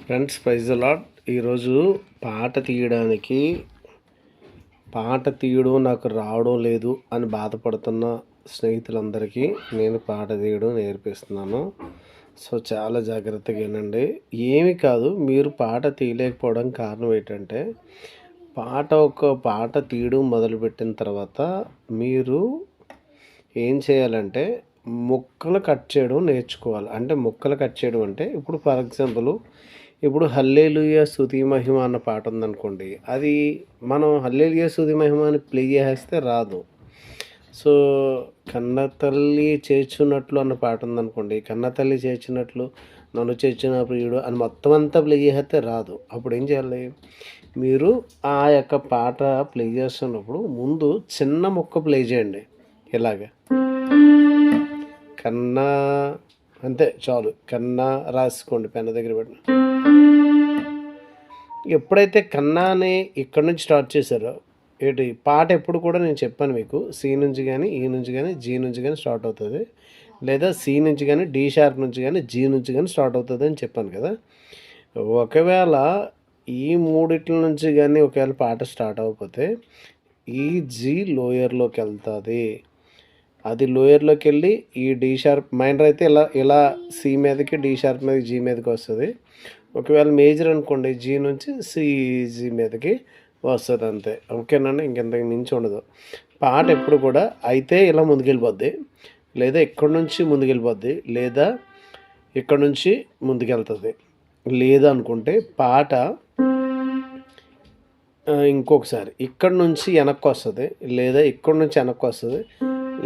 Friends praise lot ఈరోజు పాట తీయడానికి పాట తీయడం నాకు రావడం లేదు అని బాధపడుతున్న స్నేహితులందరికీ నేను పాట తీయడం నేర్పిస్తున్నాను. సో చాలా జాగ్రత్తగా వినండి ఏమి కాదు మీరు పాట తీయలేకపోవడం కారణం ఏంటంటే పాట ఒక పాట తీయడం మొదలుపెట్టిన తర్వాత మీరు ఏం చేయాలంటే ముక్కలు కట్ చేయడం నేర్చుకోవాలి. అంటే ముక్కలు కట్ చేయడం అంటే ఇప్పుడు ఫర్ ఎగ్జాంపుల్ ఇప్పుడు హల్లేలుయ శృతి మహిమ అన్న పాట ఉందనుకోండి అది మనం హల్లేలుయ శృతి మహిమ అని ప్లే చేసేస్తే రాదు. సో కన్న తల్లి చేర్చున్నట్లు అన్న పాట ఉందనుకోండి కన్న తల్లి చేర్చినట్లు నన్ను చేర్చిన ప్రియుడు అని మొత్తం అంతా ప్లే చేస్తే రాదు. అప్పుడు ఏం చేయాలి? మీరు ఆ యొక్క పాట ప్లే చేస్తున్నప్పుడు ముందు చిన్న ముక్క ప్లే చేయండి. ఇలాగ కన్నా అంతే చాలు. కన్నా రాసుకోండి పెన్న దగ్గర పెట్టిన ఎప్పుడైతే కన్నానే ఇక్కడ నుంచి స్టార్ట్ చేశారో ఏంటి పాట ఎప్పుడు కూడా నేను చెప్పాను మీకు సి నుంచి కానీ ఈ నుంచి కానీ జీ నుంచి కానీ స్టార్ట్ అవుతుంది. లేదా సి నుంచి కానీ డి షార్ప్ నుంచి కానీ జీ నుంచి కానీ స్టార్ట్ అవుతుంది అని చెప్పాను కదా. ఒకవేళ ఈ మూడిట్ల నుంచి కానీ ఒకవేళ పాట స్టార్ట్ అవ్వకపోతే ఈ జీ లోయర్లోకి వెళ్తుంది. అది లోయర్లోకి వెళ్ళి ఈ డి షార్ప్ మైనర్ అయితే ఇలా ఇలా సి మీదకి డి షార్ప్ మీదకి జీ మీదకి వస్తుంది. ఒకవేళ మేజర్ అనుకోండి జీ నుంచి సి జీ మీదకి వస్తుంది అంతే. ఓకేనండి? ఇంకెంతకు మించి ఉండదు. పాట ఎప్పుడు కూడా అయితే ఇలా ముందుకెళ్ళిపోద్ది. లేదా ఇక్కడి నుంచి ముందుకెళ్ళిపోద్ది లేదా ఇక్కడ నుంచి ముందుకెళ్తుంది. లేదా అనుకుంటే పాట ఇంకొకసారి. ఇక్కడ నుంచి వెనక్కి వస్తుంది లేదా ఇక్కడ నుంచి వెనక్కి వస్తుంది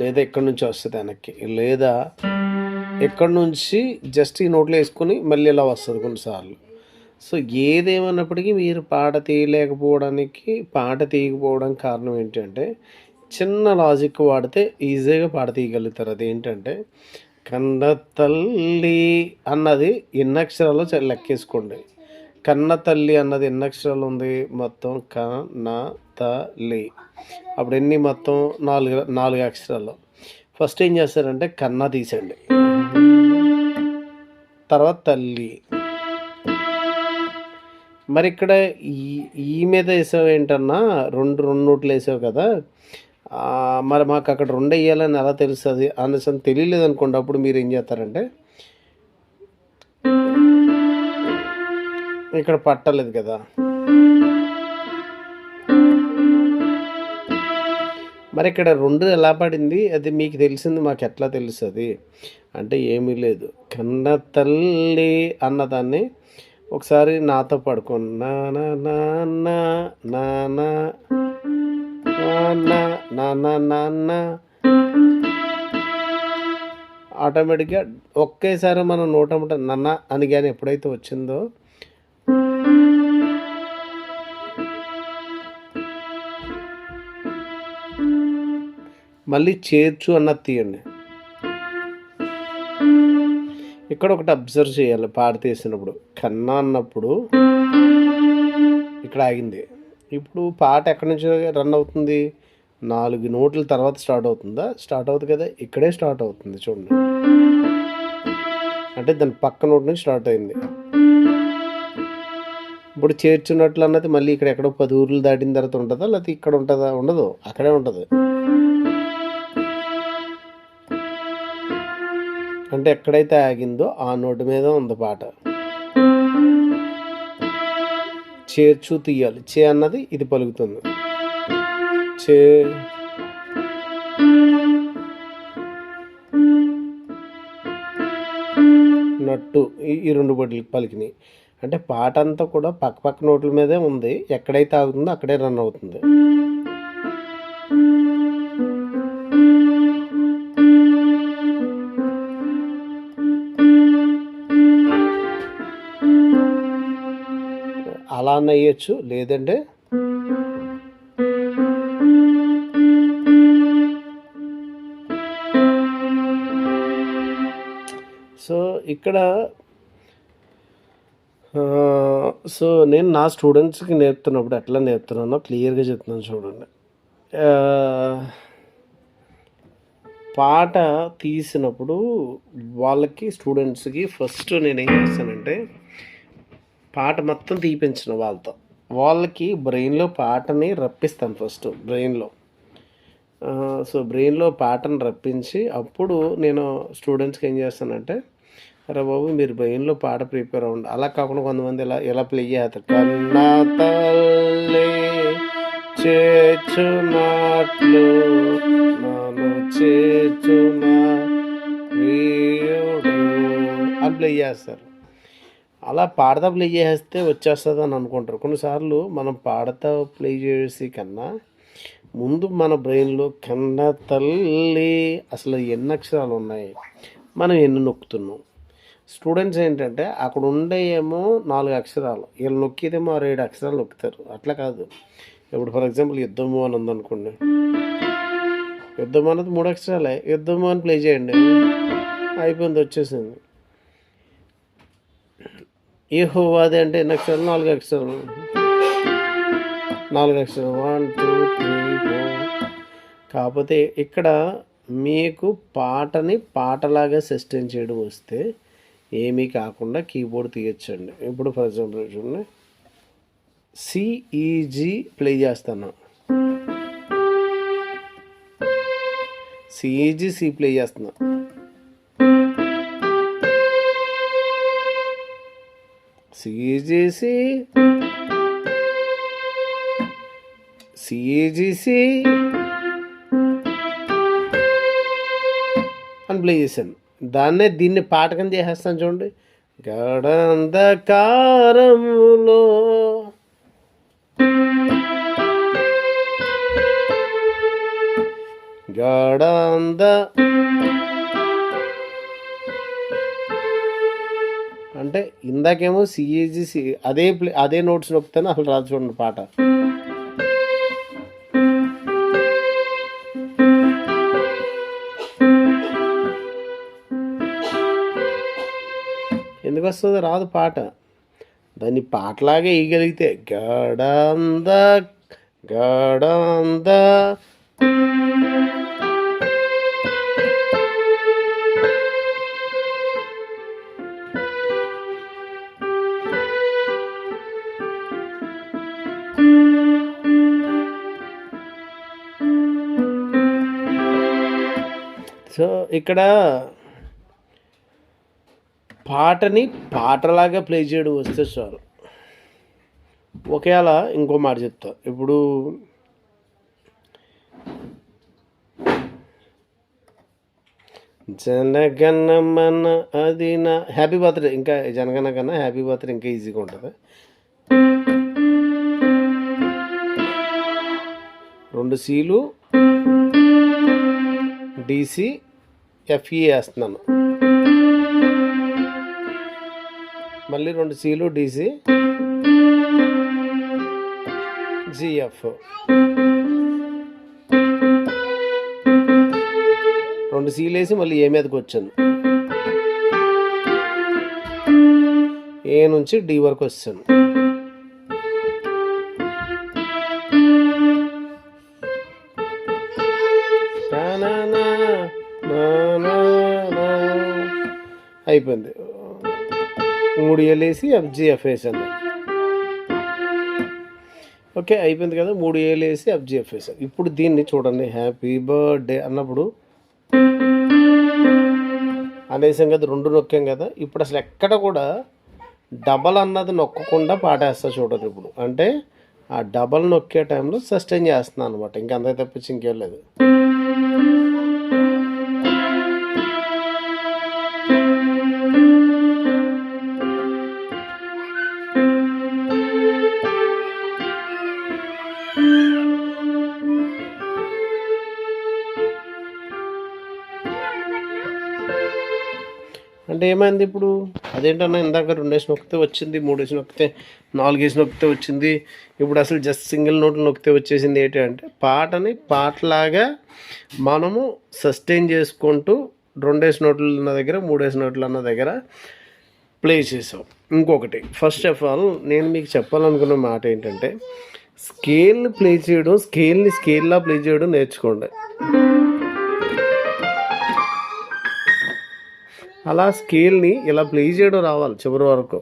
లేదా ఇక్కడ నుంచి వస్తుంది వెనక్కి. లేదా ఎక్కడి నుంచి జస్ట్ ఈ నోట్లో వేసుకొని మళ్ళీ ఇలా వస్తుంది కొన్నిసార్లు. సో ఏదేమన్నప్పటికీ మీరు పాట తీయలేకపోవడానికి పాట తీయకపోవడం కారణం ఏంటంటే చిన్న లాజిక్ వాడితే ఈజీగా పాట తీయగలుగుతారు. అది ఏంటంటే కన్న తల్లి అన్నది ఎన్ని లెక్కేసుకోండి. కన్న తల్లి అన్నది ఎన్ని అక్షరాలు ఉంది. మొత్తం కన్న తల్లి. అప్పుడు ఎన్ని మొత్తం? నాలుగు నాలుగు అక్షరాలు ఫస్ట్ ఏం చేస్తారంటే కన్న తీసండి తర్వాత తల్లి. మరి ఇక్కడ ఈ ఈ మీద వేసావు ఏంటన్నా? రెండు రెండు నోట్లు వేసావు కదా? మరి మాకు అక్కడ రెండు వేయాలని ఎలా తెలుస్తుంది? అనేసి తెలియలేదనుకోండి తెలియలేదు అనుకోండి అప్పుడు మీరు ఏం చేస్తారంటే? ఇక్కడ పట్టలేదు కదా? మరి ఇక్కడ రెండు ఎలా పడింది అది మీకు తెలిసింది మాకు ఎట్లా తెలుస్తుంది అంటే ఏమీ లేదు కన్న తల్లి అన్నదాన్ని ఒకసారి నాతో పడుకున్నా నానా నానా నాన్న ఆటోమేటిక్గా ఒకేసారి మనం నోటముట నన్న అని కానీ ఎప్పుడైతే వచ్చిందో మళ్ళీ చేర్చు అన్నది తీయండి. ఇక్కడ ఒకటి అబ్జర్వ్ చేయాలి పాట తీసినప్పుడు. కన్నా అన్నప్పుడు ఇక్కడ ఆగింది. ఇప్పుడు పాట ఎక్కడి నుంచి రన్ అవుతుంది? నాలుగు నోట్ల తర్వాత స్టార్ట్ అవుతుందా? స్టార్ట్ అవుతుంది కదా ఇక్కడే స్టార్ట్ అవుతుంది చూడండి. అంటే దాని పక్క నోట్ నుంచి స్టార్ట్ అయింది. ఇప్పుడు చేర్చున్నట్లు అన్నది మళ్ళీ ఇక్కడ ఎక్కడో పది ఊర్లు దాటిన తర్వాత ఉంటుందా? లేకపోతే ఇక్కడ ఉంటుందా? ఉండదు. అక్కడే ఉంటుంది. అంటే ఎక్కడైతే ఆగిందో ఆ నోటి మీద ఉంది పాట. చేర్చు తీయాలి. చే అన్నది ఇది పలుకుతుంది. చే నట్టు ఈ- ఈ రెండు బొడ్లు పలికినాయి. అంటే పాట అంతా కూడా పక్క పక్క నోట్ల మీదే ఉంది. ఎక్కడైతే ఆగుతుందో అక్కడే రన్ అవుతుంది. ఆన్ అయ్యొచ్చు లేదంటే సో ఇక్కడ సో నేను నా స్టూడెంట్స్కి నేర్పుతున్నప్పుడు ఎట్లా నేర్పుతున్నానో క్లియర్గా చెప్తున్నాను చూడండి. పాట తీసినప్పుడు వాళ్ళకి స్టూడెంట్స్కి ఫస్ట్ నేను ఏం చేస్తానంటే పాట మొత్తం తీపించిన వాళ్ళతో. వాళ్ళకి బ్రెయిన్లో పాటని రప్పిస్తాను ఫస్ట్ బ్రెయిన్లో. సో బ్రెయిన్లో పాటను రప్పించి అప్పుడు నేను స్టూడెంట్స్కి ఏం చేస్తానంటే అరే బాబు మీరు బ్రెయిన్లో పాట ప్రిపేర్ అవ్వండి. అలా కాకుండా కొంతమంది ఇలా ఎలా ప్లే చేస్తారు? కన్నా తల్లి చేర్చున్నట్లు నన్ను చేర్చునా అని ప్లే చేస్తారు. అలా పాడతా ప్లే చేసేస్తే వచ్చేస్తుంది అని అనుకుంటారు. కొన్నిసార్లు మనం పాడతా ప్లే చేసే కన్నా ముందు మన బ్రెయిన్లో కన్న తల్లి అసలు ఎన్ని అక్షరాలు ఉన్నాయి? మనం ఎన్ని నొక్కుతున్నాం? స్టూడెంట్స్ ఏంటంటే అక్కడ ఉండే ఏమో నాలుగు అక్షరాలు. వీళ్ళు నొక్కిదేమో ఆరు ఏడు అక్షరాలు నొక్కుతారు. అట్లా కాదు. ఇప్పుడు ఫర్ ఎగ్జాంపుల్ యుద్ధము అని ఉందనుకోండి యుద్ధం అన్నది మూడు అక్షరాలే. యుద్ధము అని ప్లే చేయండి. అయిపోయింది వచ్చేసింది. ఏ హోవాది అంటే ఎన్ని అక్షరాలు నాలుగు అక్షరాలు. నాలుగు అక్షరాలు. వన్ టూ త్రీ ఫోర్ కాకపోతే ఇక్కడ మీకు పాటని పాటలాగా సస్టైన్ చేయడం వస్తే ఏమీ కాకుండా కీబోర్డ్ తీయచ్చండి. ఇప్పుడు ఫర్ ఎగ్జాంపుల్ చూడండి. సిఈజీ ప్లే చేస్తాను. C E G C play చేస్తున్నాను C E G C C E G C అని ప్లే చేశాను. దాన్నే దీన్ని పాఠకం చేసేస్తాను చూడండి. గడంధకారములో గడంధ అంటే ఇందాకేమో సిఈజీ అదే ప్లే అదే నోట్స్ నొప్పితేనే అసలు రాదు చూడండి పాట. ఎందుకు వస్తుంది రాదు పాట. దాన్ని పాటలాగే వేయగలిగితే గడంద గడంద ఇక్కడ పాటని పాటలాగా ప్లే చేయడం వస్తే చాలు. ఒకేలా ఇంకో మాట చెప్తా. ఇప్పుడు జనగణమన అది నా హ్యాపీ బర్త్డే. ఇంకా జనగణ కన్నా హ్యాపీ బర్త్డే ఇంకా ఈజీగా ఉంటుంది. రెండు సీలు డీసీ ఎఫ్ఈ వేస్తున్నాను. మళ్ళీ రెండు సీలు డీసీ జిఎఫ్ రెండు సీలు వేసి మళ్ళీ ఏ మీదకి వచ్చాను. ఏ నుంచి డి వరకు వచ్చాను. అయిపోయింది. మూడు ఏళ్ళు వేసి ఎఫ్జిఎఫ్ వేసాను ఓకే అయిపోయింది కదా. మూడు ఏళ్ళు వేసి ఎఫ్జిఎఫ్ వేసాను ఇప్పుడు దీన్ని చూడండి. హ్యాపీ బర్త్డే అన్నప్పుడు అనేసాం కదా రెండు నొక్కాం కదా. ఇప్పుడు అసలు ఎక్కడ కూడా డబల్ అన్నది నొక్కకుండా పాటేస్తా చూడండి ఇప్పుడు. అంటే ఆ డబల్ నొక్కే టైంలో సస్టైన్ చేస్తున్నాను అనమాట ఇంకా అంతే తప్పించి ఇంకేం లేదు. అంటే ఏమైంది ఇప్పుడు? అదేంటన్నా ఇందాక రెండేసి నొక్కితే వచ్చింది మూడేసి నొక్కితే నాలుగేసి నొక్కితే వచ్చింది. ఇప్పుడు అసలు జస్ట్ సింగిల్ నోట్లు నొక్కితే వచ్చేసింది ఏంటి అంటే పాటని పాటలాగా మనము సస్టైన్ చేసుకుంటూ రెండేసి నోట్లు ఉన్న దగ్గర మూడేసి నోట్లు అన్న దగ్గర ప్లే చేసాం. ఇంకొకటి ఫస్ట్ ఆఫ్ ఆల్ నేను మీకు చెప్పాలనుకున్న మాట ఏంటంటే స్కేల్ని ప్లే చేయడం స్కేల్ని స్కేల్లా ప్లే చేయడం నేర్చుకోండి. అలా స్కేల్ని ఇలా ప్లే చేయడం రావాలి చివరి వరకు.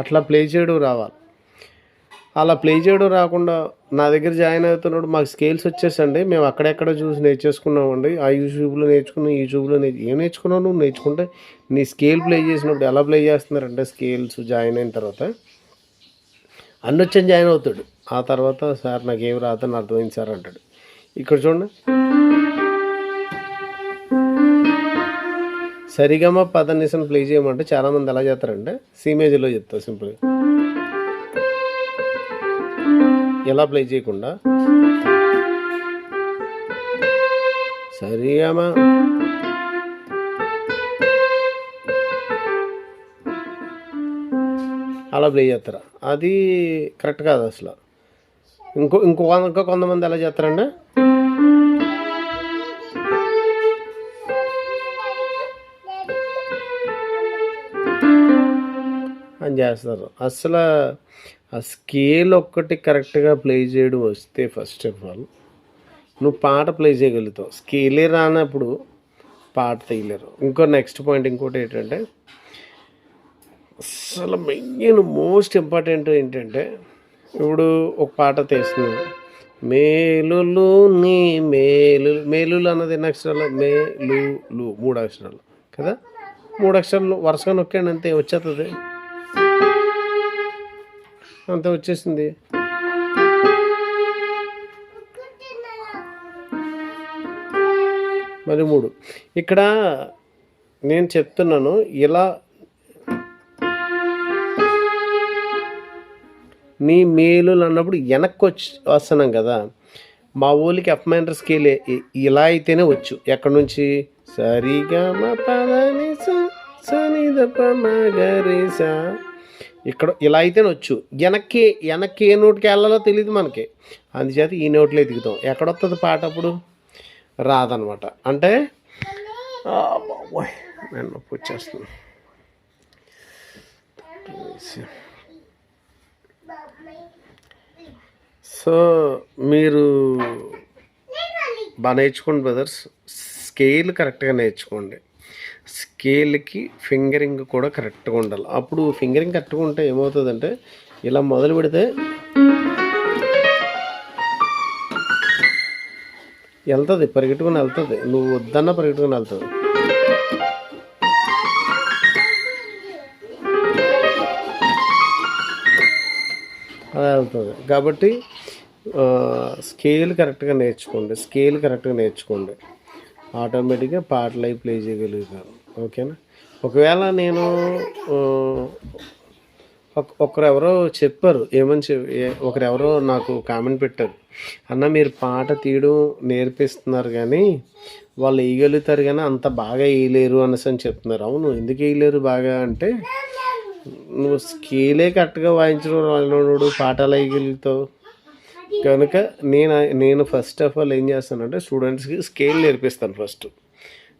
అట్లా ప్లే చేయడం రావాలి. అలా ప్లే చేయడం రాకుండా నా దగ్గర జాయిన్ అవుతున్నాడు మాకు స్కేల్స్ వచ్చేసండి. మేము అక్కడెక్కడ చూసి నేర్చేసుకున్నామండి. ఆ యూట్యూబ్లో నేర్చుకున్నాం యూట్యూబ్లో నేర్చు ఏం నేర్చుకున్నావు నువ్వు? నేర్చుకుంటే నీ స్కేల్ ప్లే చేసినప్పుడు ఎలా ప్లే చేస్తున్నారంటే స్కేల్స్ జాయిన్ అయిన తర్వాత. అన్ని వచ్చని జాయిన్ అవుతాడు. ఆ తర్వాత సార్ నాకేం రాదని అర్థమైంది సార్ అంటాడు. ఇక్కడ చూడండి. సరిగమ పదనిసను ప్లే చేయమంటే చాలామంది ఎలా చేస్తారంటే సీమేజ్లో చెప్తా సింపుల్గా ఎలా ప్లే చేయకుండా. సరిగమ అలా ప్లే చేస్తారు అది కరెక్ట్ కాదు అసలు. ఇంకో ఇంకో ఇంకా కొంతమంది ఎలా చేస్తారంటే అని చేస్తారు. అసలు ఆ స్కేల్ ఒక్కటి కరెక్ట్గా ప్లే చేయడం వస్తే ఫస్ట్ ఆఫ్ ఆల్ నువ్వు పాట ప్లే చేయగలుగుతావు. స్కేలే రానప్పుడు పాట తీయలేరు. ఇంకో నెక్స్ట్ పాయింట్ ఇంకోటి ఏంటంటే అసలు మెయిన్ మోస్ట్ ఇంపార్టెంట్ ఏంటంటే ఇప్పుడు ఒక పాట తీస్తున్నావు మేలులు నీ మేలు మేలులు అన్నది ఎన్ని అక్షరాలు? మేలు లు మూడు అక్షరాలు కదా? మూడు అక్షరాలు వరుసగా నొక్కండి అంతే వచ్చేస్తుంది అంతే వచ్చేసింది. మరి మూడు. ఇక్కడ నేను చెప్తున్నాను ఇలా నీ మేలులు అన్నప్పుడు వెనక్కి వచ్చి వస్తున్నాం కదా. మా ఊళ్ళకి ఎఫ్ మైనర్ స్కేల్ ఇలా అయితేనే వచ్చు. ఎక్కడి నుంచి? సరిగా మా పదని సనిదప మగరిసా ఇక్కడ ఇలా అయితేనే వచ్చు. వెనక్కి వెనక్కి ఏ నోటికి వెళ్ళాలో తెలియదు మనకి. అందుచేత ఈ నోట్లో ఎదుగుతాం. ఎక్కడొస్తుంది పాట అప్పుడు? రాదనమాట. అంటే? నేను నొప్పి వచ్చేస్తుంది. సో మీరు బాగా నేర్చుకోండి బ్రదర్స్. స్కేల్ కరెక్ట్గా నేర్చుకోండి. స్కేల్కి ఫింగరింగ్ కూడా కరెక్ట్గా ఉండాలి. అప్పుడు ఫింగరింగ్ కరెక్ట్గా ఉంటే ఏమవుతుందంటే ఇలా మొదలు పెడితే వెళ్తుంది పరిగెట్టుకుని వెళ్తుంది. నువ్వు వద్దన్నా పరిగెట్టుకుని వెళ్తుంది. వెళ్తుంది కాబట్టి స్కేల్ కరెక్ట్గా నేర్చుకోండి. స్కేల్ కరెక్ట్గా నేర్చుకోండి. ఆటోమేటిక్గా పాటలు అవి ప్లే చేయగలుగుతారు. ఓకేనా? ఒకవేళ నేను ఒకరు ఎవరో ఒకరెవరో చెప్పారు. ఏమని చెప్ ఏ- ఒకరెవరో నాకు కామెంట్ పెట్టారు. అన్న మీరు పాట తీయడం నేర్పిస్తున్నారు కానీ వాళ్ళు వేయగలుగుతారు కానీ అంత బాగా వేయలేరు అనేసి అని చెప్తున్నారు. అవును ఎందుకు వేయలేరు బాగా? అంటే నువ్వు స్కేలే కరెక్ట్గా వాయించడం వాళ్ళోడు పాటలు వేయగలుగుతావు కనుక నేను నేను ఫస్ట్ ఆఫ్ ఆల్ ఏం చేస్తానంటే స్టూడెంట్స్కి స్కేల్ నేర్పిస్తాను ఫస్ట్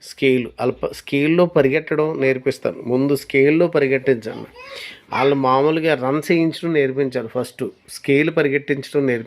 స్కేల్ అల్ప స్కేల్లో పరిగెట్టడం నేర్పిస్తాను. ముందు స్కేల్లో పరిగెట్టించాను వాళ్ళు మామూలుగా రన్స్ వేయించడం నేర్పించాలి ఫస్ట్ స్కేల్ పరిగెట్టించడం నేర్పి